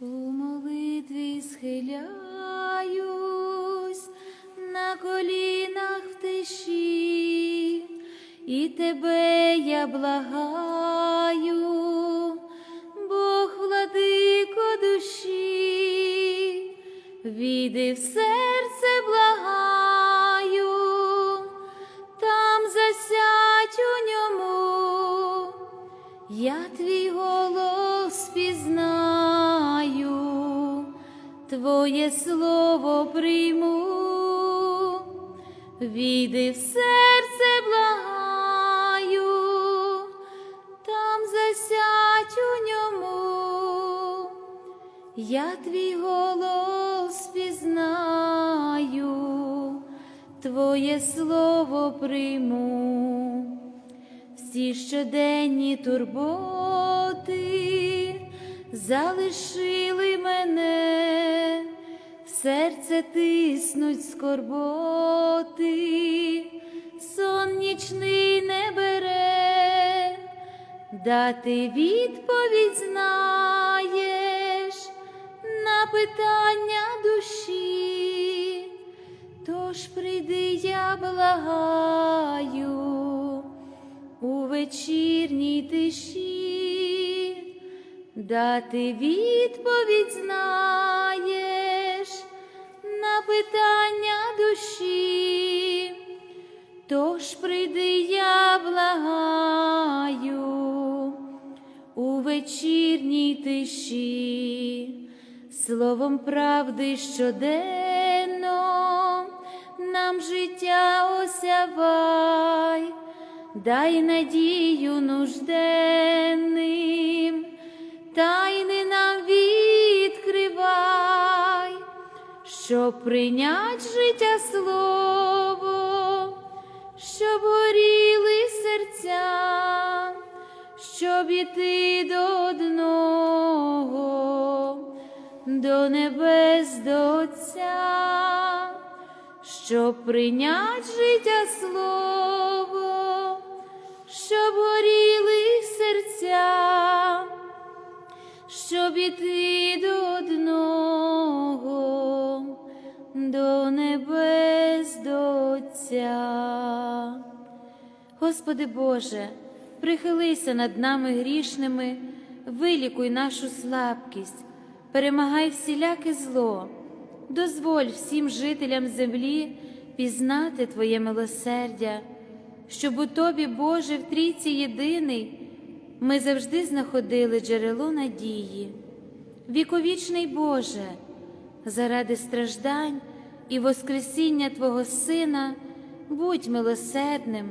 У молитві схиляюсь на колінах в тиші, і тебе Твоє слово прийму, війди в серце благаю, там засядь у ньому, я твій голос пізнаю, Твоє слово прийму. Всі щоденні турботи залишили мене, серце тиснуть скорботи, сон нічний не бере, дати відповідь знаєш на питання душі, тож прийди, я благаю у вечірній тиші, дати відповідь знаєш на питання душі, тож прийди, я благаю у вечірній тиші, словом правди щоденно нам життя осявай, дай надію нужденним, тайни нам відкривай, щоб прийнять життя слово, щоб горіли серця, щоб іти до одного, до небес до Отця, щоб прийнять життя слово, щоб горіли серця, щоб іти до одного, Господи Боже, прихилися над нами грішними, вилікуй нашу слабкість, перемагай всіляке зло, дозволь всім жителям землі пізнати Твоє милосердя, щоб у Тобі, Боже, в трійці єдиний, ми завжди знаходили джерело надії. Віковічний Боже, заради страждань і Воскресіння Твого Сина, будь милосердним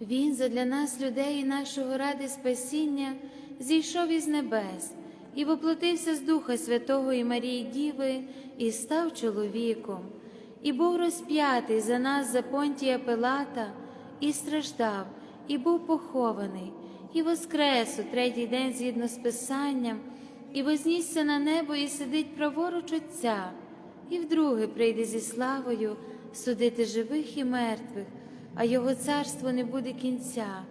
Він задля нас, людей нашого ради спасіння, зійшов із небес і воплотився з Духа Святого і Марії Діви, і став чоловіком, і був розп'ятий за нас за понтія Пилата, і страждав, і був похований, і воскрес у третій день згідно з Писанням, і вознісся на небо, і сидить праворуч Отця, і вдруге прийде зі славою судити живих і мертвих, а Його царство не буде кінця,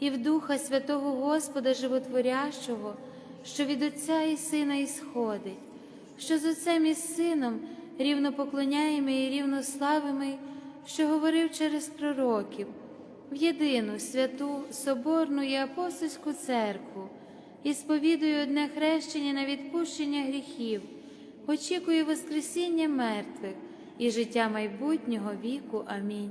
і в Духа Святого Господа Животворящого, що від Отця і Сина ісходить, що з Отцем і Сином рівно поклоняємо і рівно славимо, що говорив через пророків, в єдину святу Соборну і апостольську церкву, і сповідую одне хрещення на відпущення гріхів, очікую Воскресіння мертвих і життя майбутнього віку. Амінь.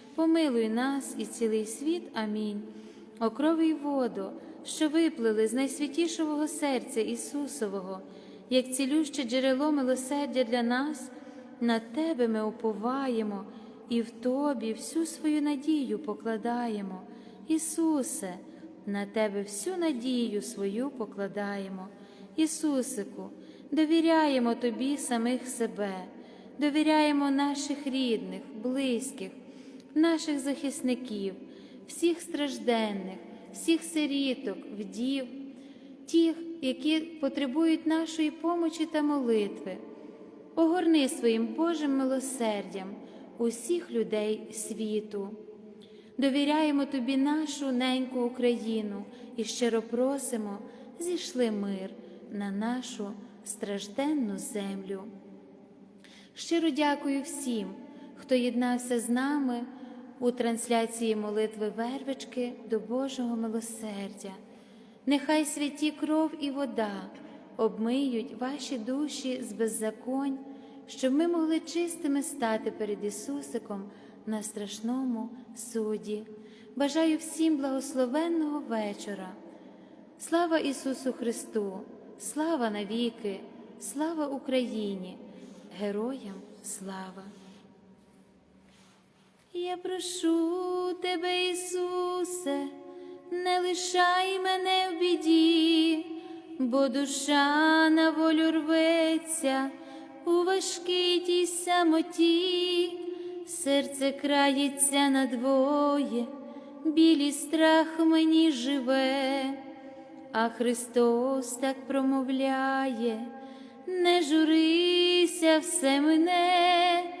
помилуй нас і цілий світ. Амінь. О крові й воду, що виплили з найсвятішого серця Ісусового, як цілюще джерело милосердя для нас, на Тебе ми уповаємо і в Тобі всю свою надію покладаємо. Ісусе, на Тебе всю надію свою покладаємо. Ісусику, довіряємо Тобі самих себе, довіряємо наших рідних, близьких, наших захисників, всіх стражденних, всіх сиріток, вдів, тих, які потребують нашої помочі та молитви. Огорни своїм Божим милосердям усіх людей світу. Довіряємо тобі нашу неньку Україну і щиро просимо, зійшли мир на нашу стражденну землю. Щиро дякую всім, хто єднався з нами у трансляції молитви вервички до Божого милосердя. Нехай святі кров і вода обмиють ваші душі з беззаконь, щоб ми могли чистими стати перед Ісусиком на страшному суді. Бажаю всім благословенного вечора. Слава Ісусу Христу, слава навіки, слава Україні, героям слава. Я прошу тебе, Ісусе, не лишай мене в біді, бо душа на волю рветься у важкій тій самоті, серце крається надвоє, білий страх мені живе, а Христос так промовляє, не журися все мене,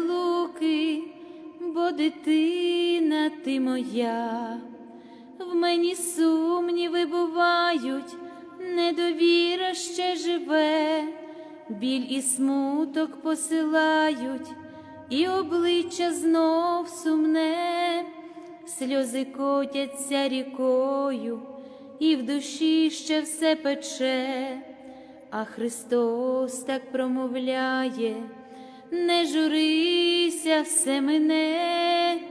Ти моя. В мені сумніви бувають, недовіра ще живе, біль і смуток посилають, і обличчя знов сумне, сльози котяться рікою, і в душі ще все пече, а Христос так промовляє, не журися, все мене.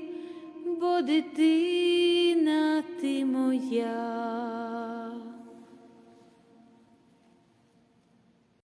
бо дитина ти моя.